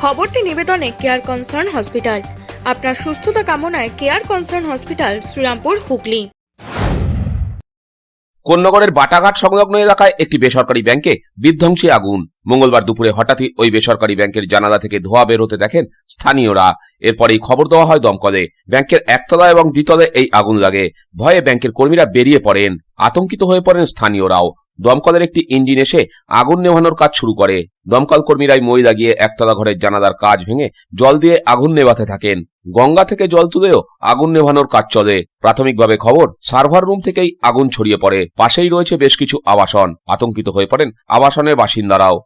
খবরটি নিবেদনে care concern hospital আপনার সুস্থতা কামনায় care concern hospital Serampore, Hooghly. কোন্নগরের Bataghat সংলগ্ন এলাকায় একটি বেসরকারি ব্যাংকে বিধ্বংসী আগুন। মঙ্গলবার দুপুরে হঠাৎই ওই বেসরকারি ব্যাংকের জানালা থেকে ধোঁয়া বের হতে দেখেন স্থানীয়রা। এরপরেই খবর দেওয়া হয় দমকলে। ব্যাংকের একতলা এবং দ্বিতলে এই আগুন লাগে। ভয়ে ব্যাংকের কর্মীরা বেরিয়ে পড়েন। আতঙ্কিত হয়ে পড়েন স্থানীয়রাও। দমকলের একটি ইঞ্জিন এসে আগুন নেভানোর কাজ শুরু করে। দমকল কর্মীরাই মই লাগিয়ে একতলা ঘরের জানালার কাজ ভেঙে জল দিয়ে আগুন নেভাতে থাকেন। গঙ্গা থেকে জল তুলেও আগুন নেভানোর কাজ চলে। প্রাথমিকভাবে খবর, সার্ভার রুম থেকেই আগুন ছড়িয়ে পড়ে। পাশেই রয়েছে বেশ কিছু আবাসন। আতঙ্কিত হয়ে পড়েন আবাসনের বাসিন্দারাও।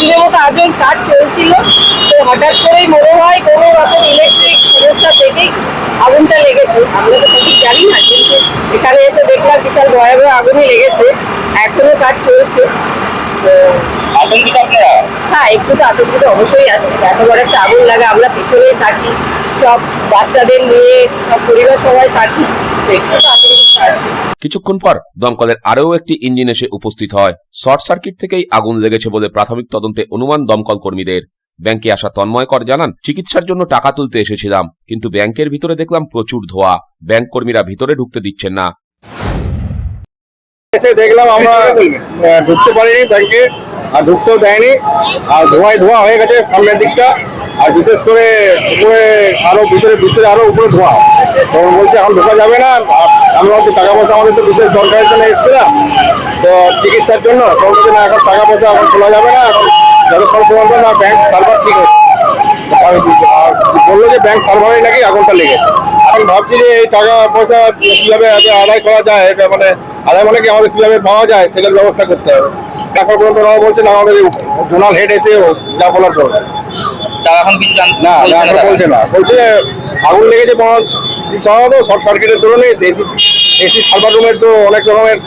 দিনের মতো কাজ চলছিল। তো হঠাৎ করেই মনে হয় কোনো রকম ইলেকট্রিক সমস্যা থেকেই আগুনটা লেগেছে আমরা তো সঠিক জানি না কিন্তু এখানে এসে দেখলাম বিশাল ভয়াবহ আগুনই লেগেছে এখনও কাজ চলছে। তো আতঙ্কিত আপনারা? হ্যাঁ একটু তো আতঙ্কিত অবশ্যই আছে। এত বড় একটা আগুন লাগে আমরা পেছনেই থাকি। সব বাচ্চাদের নিয়ে সব পরিবার সবাই থাকি। তো একটু তো আতঙ্কিত আছে। কিছুক্ষণ পর দমকলের আরও একটি ইঞ্জিন এসে উপস্থিত হয়। শর্ট সার্কিট থেকেই আগুন লেগেছে বলে প্রাথমিক তদন্তে অনুমান দমকল কর্মীদের। ব্যাংকে আসা তন্ময় কর জানান চিকিৎসার জন্য টাকা তুলতে এসেছিলাম। কিন্তু ব্যাংকের ভিতরে দেখলাম প্রচুর ধোয়া। ব্যাংক কর্মীরা ভিতরে ঢুকতে দিচ্ছেন না। এসে দেখলাম আমরা ঢুকতে পারিনি ব্যাংকে আর ঢুকতেও দেয়নি। আর ধোঁয়ায় ধোঁয়া হয়ে গেছে সামনের দিকটা। আর বিশেষ করে উপরে আরও ভিতরে ভিতরে আরও উপরে ধোঁয়া। তো বলছে এখন ঢোকা যাবে না। আর আমরা তো টাকা পয়সা আমাদের তো বিশেষ দরকারের জন্য এসেছিলাম তো চিকিৎসার জন্য তো বলছে না এখন টাকা পয়সা এখন খোলা যাবে না। এখন যতক্ষণ পর্যন্ত না ব্যাংক সার্ভার ঠিক হচ্ছে আর আর বলল যে ব্যাংক সার্ভারে নাকি আগুনটা লেগেছে। এখন ভাবছি যে এই টাকা পয়সা কীভাবে আদায় করা যায়, এটা মানে আদায় মানে কি আমাদের কীভাবে পাওয়া যায় সেটার ব্যবস্থা করতে হবে। এখন পর্যন্ত ওরা বলছেন আমাদের জোনাল হেড এসে যা বলার করবে। তারা এখন কিছু না না বলছে না বলছে আগুন লেগেছে সম্ভবত শর্ট সার্কিটের তুলনে এসি এসি সার্ভার রুমের তো অনেক রকমের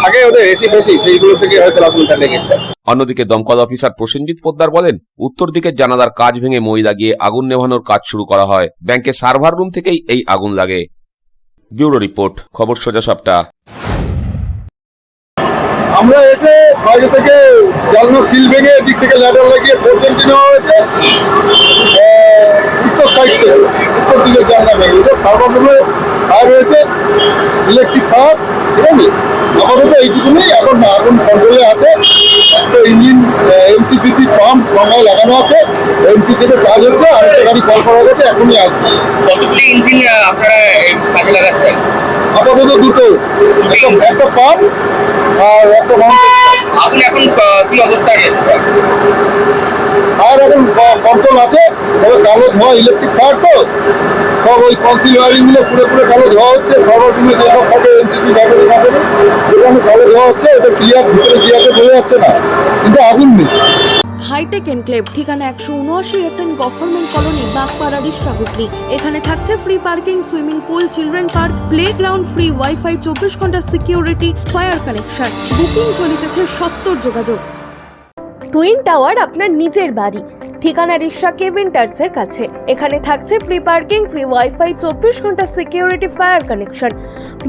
থাকে ওদের এসি বেশি সেইগুলো থেকে হয়তো আগুনটা লেগেছে। অন্যদিকে দমকল অফিসার প্রসেনজিৎ পোদ্দার বলেন উত্তর দিকের জানালার কাজ ভেঙে মই লাগিয়ে আগুন নেভানোর কাজ শুরু করা হয়। ব্যাংকের সার্ভার রুম থেকেই এই আগুন লাগে। ব্যুরো রিপোর্ট খবর সোজা সপ্তাহ আমরা এসে বাইরে থেকে জানলা সিল ভেঙে এদিক থেকে ল্যাডার লাগিয়ে পর্যন্ত নেওয়া হয়েছে। উত্তর সাইড উত্তর দিকে জানলা ভেঙে। এটা সার্বভৌমে ফায়ার হয়েছে ইলেকট্রিক ফায়ার ঠিক আছে? আপাতত এইটুকুনি এখন আগুন কন্ট্রোলে আছে। একটা ইঞ্জিন এমসিপিপি পাম্প গঙ্গায় লাগানো আছে। এমপি থেকে কাজ হচ্ছে, আর একটা গাড়ি কল করা গেছে এখনই আসবে। কতগুলি ইঞ্জিন আপনারা কাজে লাগাচ্ছেন আপাতত দুটো। একটা পাম্প আর একটা আগুন এখন কি অবস্থায় রয়েছে? আর এখন কন্ট্রোল আছে তবে কালো ধোঁয়া ইলেকট্রিক ফায়ার তো। সব ওই কনসিল ওয়ারিংগুলো পুরো পুরো কালো ধোঁয়া হচ্ছে সর্বপ্রথমে যেসব ফটো এনসিপি ব্যাটারি ব্যাটারি যেখানে কালো ধোঁয়া হচ্ছে এটা ক্লিয়ার ভিতরে ক্লিয়ারতে বোঝা যাচ্ছে না। কিন্তু আগুন নেই। হাইটেক এনক্লেভ ঠিকানা একশো উনআশি এস এন গভর্নমেন্ট কলোনি বাগপাড়ারি সাহুটলি এখানে থাকছে free parking swimming pool children park play ground free wifi চব্বিশ ঘণ্টা সিকিউরিটি ফায়ার কানেকশন বুকিং চলিতেছে সত্তর যোগাযোগ। টুইন টাওয়ার আপনার নিজের বাড়ি। ঠিকানা রিক্সা কেভিন্টার্সের কাছে। এখানে থাকছে ফ্রি পার্কিং ফ্রি ওয়াইফাই চব্বিশ ঘণ্টা সিকিউরিটি ফায়ার কানেকশন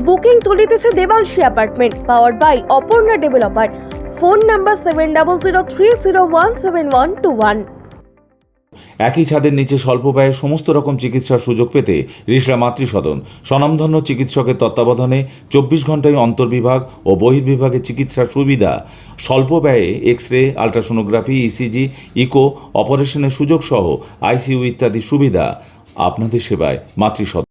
বুকিং চলিতেছে Debanshi apartment power by Aparna developer phone number seven double zero three zero one seven one two one. একই ছাদের নিচে স্বল্প ব্যয়ে সমস্ত রকম চিকিৎসার সুযোগ পেতে রিসরা মাতৃসদন। স্বনামধন্য চিকিৎসকের তত্ত্বাবধানে চব্বিশ ঘন্টায় অন্তর্বিভাগ ও বহির্বিভাগে চিকিৎসার সুবিধা। স্বল্প ব্যয়ে X ray ultrasonography, ECG, eco, অপারেশনের সুযোগ সহ আইসিইউ ইত্যাদি সুবিধা। আপনাদের সেবায় মাতৃসদন।